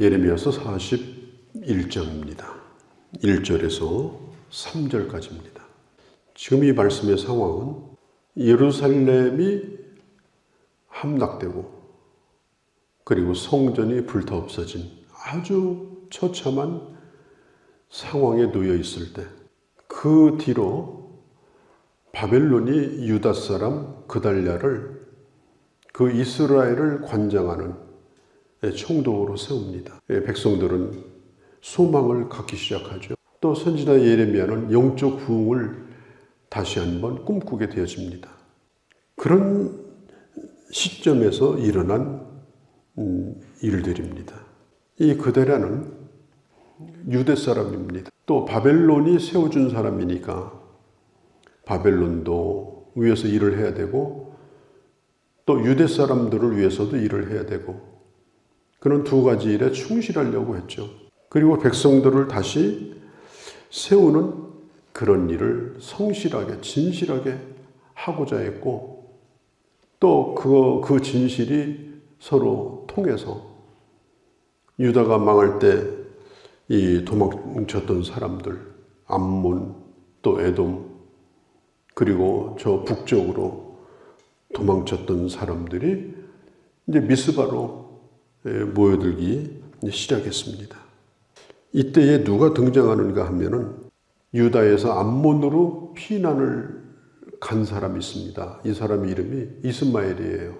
예레미야서 41장입니다. 1절에서 3절까지입니다. 지금 이 말씀의 상황은 예루살렘이 함락되고 그리고 성전이 불타 없어진 아주 처참한 상황에 놓여 있을 때 그 뒤로 바벨론이 유다 사람 그달랴를 그 이스라엘을 관장하는 총독으로 세웁니다. 예, 백성들은 소망을 갖기 시작하죠. 또 선지자 예레미야는 영적 부흥을 다시 한번 꿈꾸게 되어집니다. 그런 시점에서 일어난 음, 일들입니다. 이 그데라는 유대 사람입니다. 또 바벨론이 세워준 사람이니까 바벨론도 위해서 일을 해야 되고 또 유대 사람들을 위해서도 일을 해야 되고 그런 두 가지 일에 충실하려고 했죠. 그리고 백성들을 다시 세우는 그런 일을 성실하게, 진실하게 하고자 했고, 또 그, 그 진실이 서로 통해서 유다가 망할 때 이 도망쳤던 사람들, 암몬, 또 에돔, 그리고 저 북쪽으로 도망쳤던 사람들이 이제 미스바로 모여들기 시작했습니다. 이때에 누가 등장하는가 하면은 유다에서 암몬으로 피난을 간 사람이 있습니다. 이 사람 이름이 이스마엘이에요.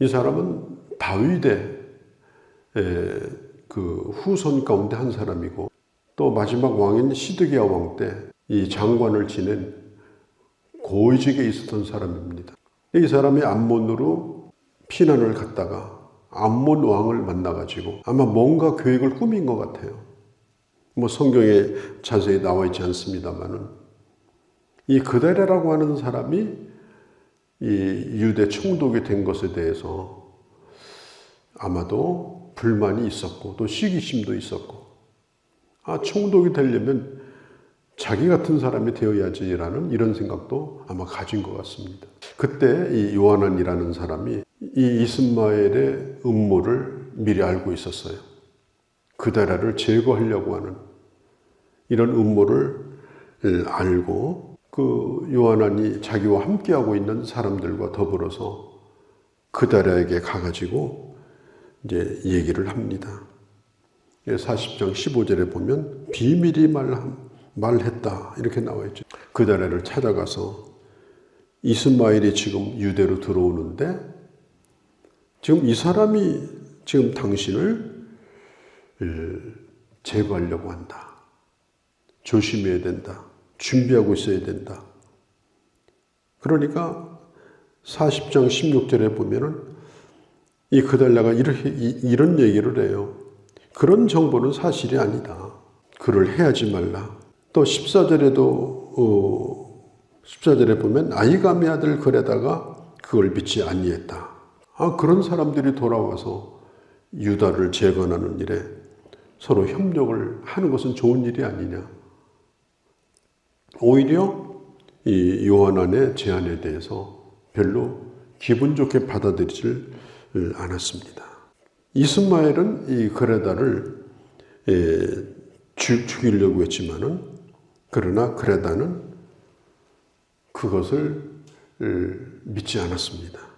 이 사람은 다윗의 그 후손 가운데 한 사람이고 또 마지막 왕인 시드기야 왕 때 이 장관을 지낸 고위직에 있었던 사람입니다. 이 사람이 암몬으로 피난을 갔다가 암몬 왕을 만나가지고 아마 뭔가 계획을 꾸민 것 같아요. 뭐 성경에 자세히 나와 있지 않습니다만은 이 그데레라고 하는 사람이 이 유대 총독이 된 것에 대해서 아마도 불만이 있었고 또 시기심도 있었고 아 총독이 되려면 자기 같은 사람이 되어야지라는 이런 생각도 아마 가진 것 같습니다. 그때 이 요한안이라는 사람이 이 이스마엘의 음모를 미리 알고 있었어요. 그다라를 제거하려고 하는 이런 음모를 알고 그 요한안이 자기와 함께하고 있는 사람들과 더불어서 그다라에게 가가지고 이제 얘기를 합니다. 40장 15절에 보면 비밀이 말, 말했다 이렇게 나와 있죠. 그다라를 찾아가서 이스마엘이 지금 유대로 들어오는데 지금 이 사람이 지금 당신을 제거하려고 한다. 조심해야 된다. 준비하고 있어야 된다. 그러니까 40장 16절에 보면은 이 그달라가 이렇게, 이런 얘기를 해요. 그런 정보는 사실이 아니다. 그를 해하지 말라. 또 14절에도, 어, 14절에 보면 아이감의 아들 그레다가 그걸 믿지 아니했다. 아, 그런 사람들이 돌아와서 유다를 재건하는 일에 서로 협력을 하는 것은 좋은 일이 아니냐. 오히려 이 요한안의 제안에 대해서 별로 기분 좋게 받아들이질 않았습니다. 이스마엘은 이 그레다를 죽이려고 했지만은 그러나 그레다는 그것을 믿지 않았습니다.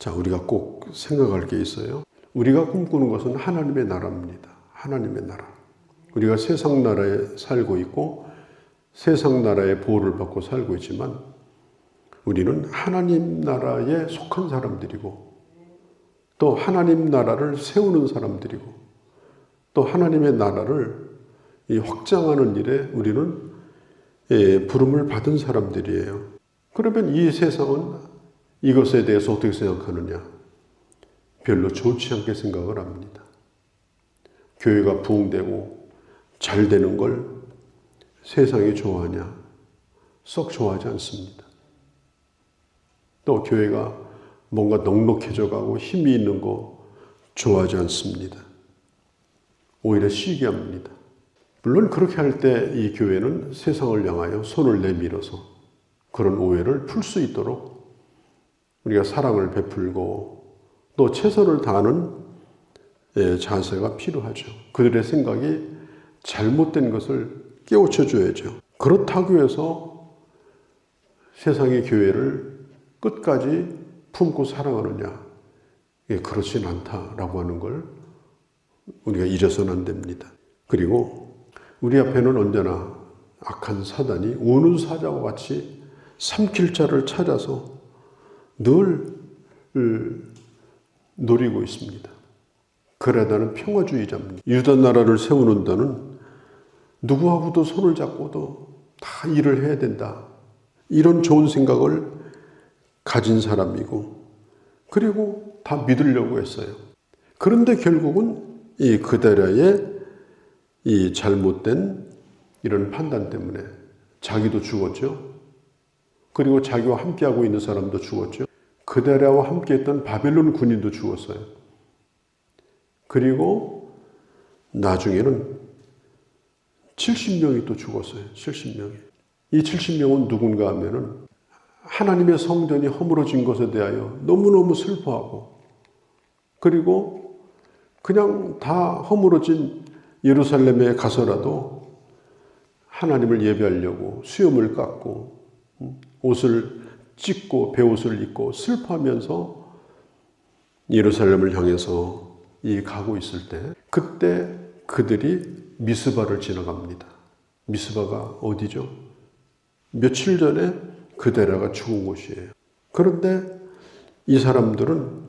자, 우리가 꼭 생각할 게 있어요. 우리가 꿈꾸는 것은 하나님의 나라입니다. 하나님의 나라. 우리가 세상 나라에 살고 있고 세상 나라의 보호를 받고 살고 있지만 우리는 하나님 나라에 속한 사람들이고 또 하나님 나라를 세우는 사람들이고 또 하나님의 나라를 확장하는 일에 우리는 예, 부름을 받은 사람들이에요. 그러면 이 세상은 이것에 대해서 어떻게 생각하느냐? 별로 좋지 않게 생각을 합니다. 교회가 부흥되고 잘 되는 걸 세상이 좋아하냐? 썩 좋아하지 않습니다. 또 교회가 뭔가 넉넉해져 가고 힘이 있는 거 좋아하지 않습니다. 오히려 시기합니다. 물론 그렇게 할 때 이 교회는 세상을 향하여 손을 내밀어서 그런 오해를 풀 수 있도록 우리가 사랑을 베풀고 또 최선을 다하는 예, 자세가 필요하죠. 그들의 생각이 잘못된 것을 깨우쳐 줘야죠. 그렇다고 해서 세상의 교회를 끝까지 품고 사랑하느냐? 예, 그렇진 않다라고 하는 걸 우리가 잊어서는 안 됩니다. 그리고 우리 앞에는 언제나 악한 사단이 우는 사자와 같이 삼킬 자를 찾아서 늘 노리고 있습니다. 그레다는 평화주의자입니다. 유다 나라를 세우는 자는 누구하고도 손을 잡고도 다 일을 해야 된다. 이런 좋은 생각을 가진 사람이고, 그리고 다 믿으려고 했어요. 그런데 결국은 이 그데라의 이 잘못된 이런 판단 때문에 자기도 죽었죠. 그리고 자기와 함께하고 있는 사람도 죽었죠. 그데라와 함께했던 바벨론 군인도 죽었어요. 그리고 나중에는 70명이 또 죽었어요. 70명이. 이 70명은 누군가 하면은 하나님의 성전이 허물어진 것에 대하여 너무너무 슬퍼하고 그리고 그냥 다 허물어진 예루살렘에 가서라도 하나님을 예배하려고 수염을 깎고 옷을 찢고 배옷을 입고 슬퍼하면서 예루살렘을 향해서 이 가고 있을 때 그때 그들이 미스바를 지나갑니다. 미스바가 어디죠? 며칠 전에 그달랴가 죽은 곳이에요. 그런데 이 사람들은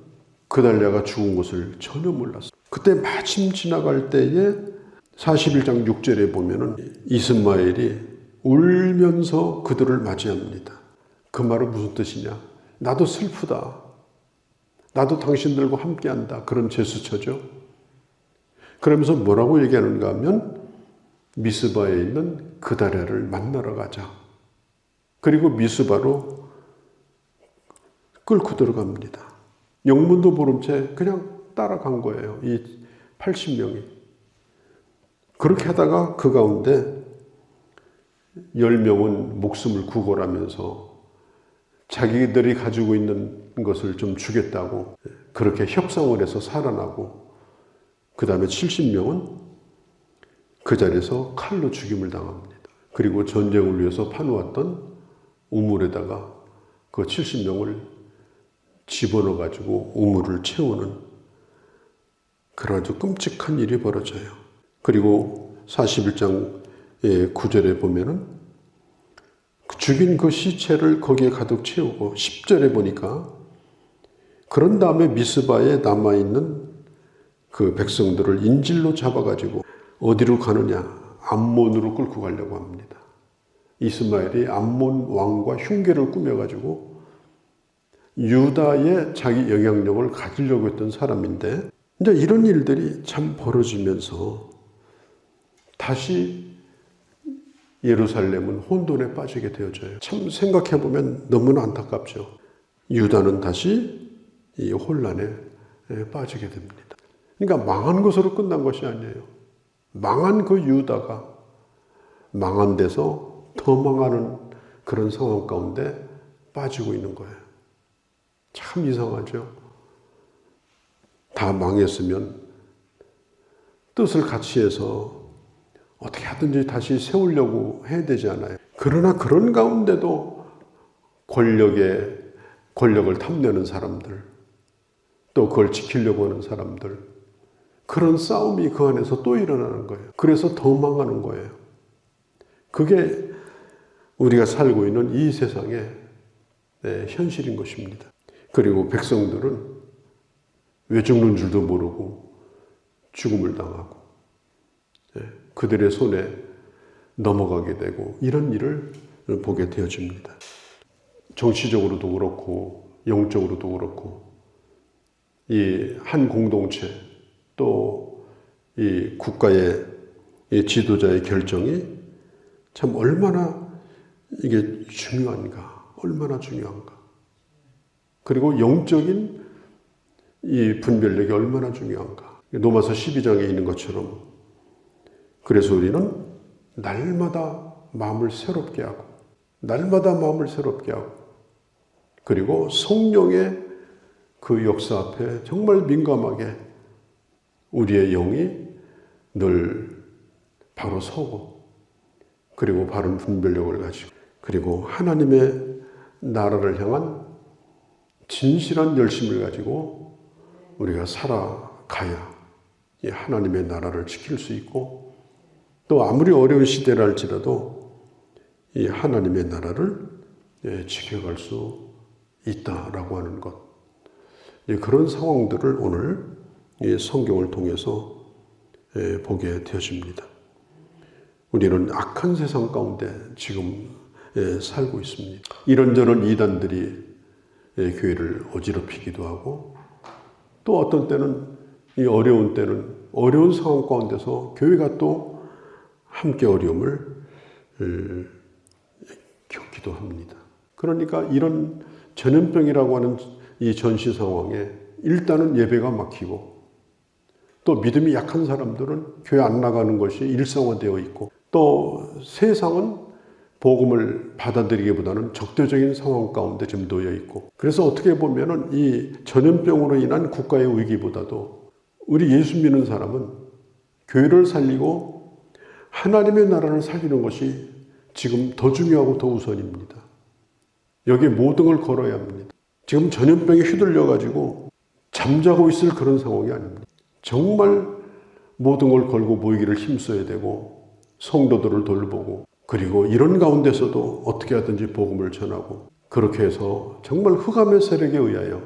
그달랴가 죽은 곳을 전혀 몰랐어요. 그때 마침 지나갈 때에 41장 6절에 보면은 이스마엘이 울면서 그들을 맞이합니다. 그 말은 무슨 뜻이냐? 나도 슬프다. 나도 당신들과 함께 한다. 그런 제스처죠. 그러면서 뭐라고 얘기하는가 하면 미스바에 있는 그다레를 만나러 가자. 그리고 미스바로 끌고 들어갑니다. 영문도 모른 채 그냥 따라간 거예요. 이 80명이. 그렇게 하다가 그 가운데 10명은 목숨을 구걸하면서 자기들이 가지고 있는 것을 좀 주겠다고 그렇게 협상을 해서 살아나고 그 다음에 70명은 그 자리에서 칼로 죽임을 당합니다. 그리고 전쟁을 위해서 파놓았던 우물에다가 그 70명을 집어넣어 가지고 우물을 채우는 그런 아주 끔찍한 일이 벌어져요. 그리고 41장 9절에 보면은 죽인 그 시체를 거기에 가득 채우고 10절에 보니까 그런 다음에 미스바에 남아있는 그 백성들을 인질로 잡아가지고 어디로 가느냐? 암몬으로 끌고 가려고 합니다. 이스마엘이 암몬 왕과 흉계를 꾸며가지고 유다의 자기 영향력을 가지려고 했던 사람인데 이제 이런 일들이 참 벌어지면서 다시 예루살렘은 혼돈에 빠지게 되어져요. 참 생각해보면 너무나 안타깝죠. 유다는 다시 이 혼란에 빠지게 됩니다. 그러니까 망한 것으로 끝난 것이 아니에요. 망한 그 유다가 망한 데서 더 망하는 그런 상황 가운데 빠지고 있는 거예요. 참 이상하죠. 다 망했으면 뜻을 같이 해서 어떻게 하든지 다시 세우려고 해야 되지 않아요. 그러나 그런 가운데도 권력에 권력을 탐내는 사람들, 또 그걸 지키려고 하는 사람들, 그런 싸움이 그 안에서 또 일어나는 거예요. 그래서 더 망하는 거예요. 그게 우리가 살고 있는 이 세상의 네, 현실인 것입니다. 그리고 백성들은 왜 죽는 줄도 모르고 죽음을 당하고 네, 그들의 손에 넘어가게 되고 이런 일을 보게 되어집니다. 정치적으로도 그렇고 영적으로도 그렇고 이 한 공동체 또 이 국가의 이 지도자의 결정이 참 얼마나 이게 중요한가, 얼마나 중요한가. 그리고 영적인 이 분별력이 얼마나 중요한가. 노마서 12장에 있는 것처럼 그래서 우리는 날마다 마음을 새롭게 하고, 날마다 마음을 새롭게 하고, 그리고 성령의 그 역사 앞에 정말 민감하게 우리의 영이 늘 바로 서고 그리고 바른 분별력을 가지고 그리고 하나님의 나라를 향한 진실한 열심을 가지고 우리가 살아가야 이 하나님의 나라를 지킬 수 있고 또 아무리 어려운 시대를 할지라도 이 하나님의 나라를 예, 지켜갈 수 있다라고 하는 것. 예, 그런 상황들을 오늘 이 성경을 통해서 예, 보게 되어집니다. 우리는 악한 세상 가운데 지금 예, 살고 있습니다. 이런저런 이단들이 예, 교회를 어지럽히기도 하고 또 어떤 때는 이 어려운 때는 어려운 상황 가운데서 교회가 또 함께 어려움을 에, 겪기도 합니다. 그러니까 이런 전염병이라고 하는 이 전시 상황에 일단은 예배가 막히고 또 믿음이 약한 사람들은 교회 안 나가는 것이 일상화되어 있고 또 세상은 복음을 받아들이기보다는 적대적인 상황 가운데 지금 놓여 있고 그래서 어떻게 보면은 이 전염병으로 인한 국가의 위기보다도 우리 예수 믿는 사람은 교회를 살리고 하나님의 나라를 살리는 것이 지금 더 중요하고 더 우선입니다. 여기에 모든 걸 걸어야 합니다. 지금 전염병에 휘둘려 가지고 잠자고 있을 그런 상황이 아닙니다. 정말 모든 걸 걸고 모이기를 힘써야 되고 성도들을 돌보고 그리고 이런 가운데서도 어떻게 하든지 복음을 전하고 그렇게 해서 정말 흑암의 세력에 의하여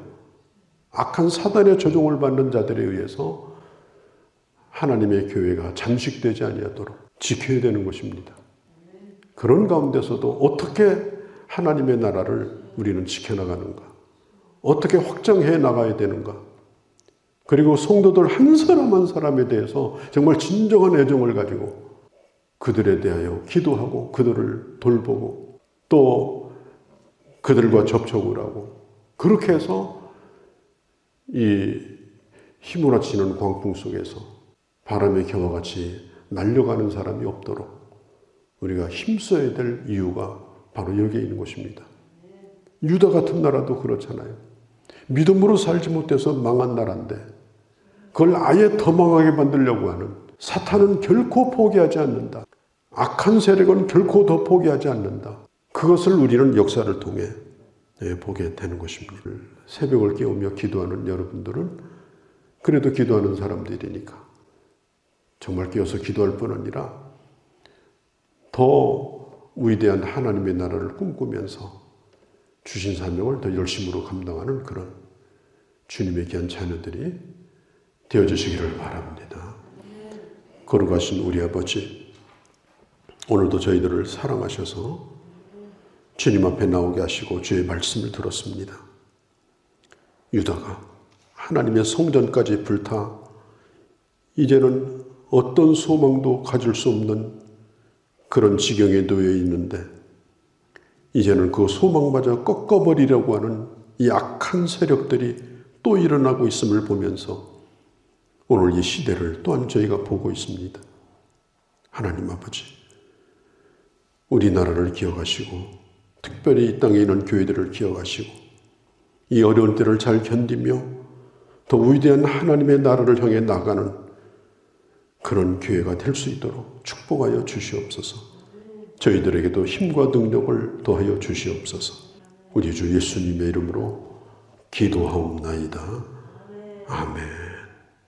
악한 사단의 조종을 받는 자들에 의해서 하나님의 교회가 잠식되지 아니하도록 지켜야 되는 것입니다. 그런 가운데서도 어떻게 하나님의 나라를 우리는 지켜나가는가? 어떻게 확장해 나가야 되는가? 그리고 성도들 한 사람 한 사람에 대해서 정말 진정한 애정을 가지고 그들에 대하여 기도하고 그들을 돌보고 또 그들과 접촉을 하고 그렇게 해서 이 휘몰아치는 광풍 속에서 바람의 겨와 같이 날려가는 사람이 없도록 우리가 힘써야 될 이유가 바로 여기에 있는 것입니다. 유다 같은 나라도 그렇잖아요. 믿음으로 살지 못해서 망한 나라인데 그걸 아예 더 망하게 만들려고 하는 사탄은 결코 포기하지 않는다. 악한 세력은 결코 더 포기하지 않는다. 그것을 우리는 역사를 통해 예, 보게 되는 것입니다. 새벽을 깨우며 기도하는 여러분들은 그래도 기도하는 사람들이니까 정말 깨어서 기도할 뿐 아니라 더 위대한 하나님의 나라를 꿈꾸면서 주신 사명을 더 열심으로 감당하는 그런 주님의 귀한 자녀들이 되어주시기를 바랍니다. 거룩하신 우리 아버지, 오늘도 저희들을 사랑하셔서 주님 앞에 나오게 하시고 주의 말씀을 들었습니다. 유다가 하나님의 성전까지 불타 이제는 어떤 소망도 가질 수 없는 그런 지경에 놓여 있는데 이제는 그 소망마저 꺾어버리려고 하는 이 악한 세력들이 또 일어나고 있음을 보면서 오늘 이 시대를 또한 저희가 보고 있습니다. 하나님 아버지, 우리나라를 기억하시고 특별히 이 땅에 있는 교회들을 기억하시고 이 어려운 때를 잘 견디며 더 위대한 하나님의 나라를 향해 나가는 그런 교회가 될 수 있도록 축복하여 주시옵소서. 저희들에게도 힘과 능력을 더하여 주시옵소서. 우리 주 예수님의 이름으로 기도하옵나이다. 아멘.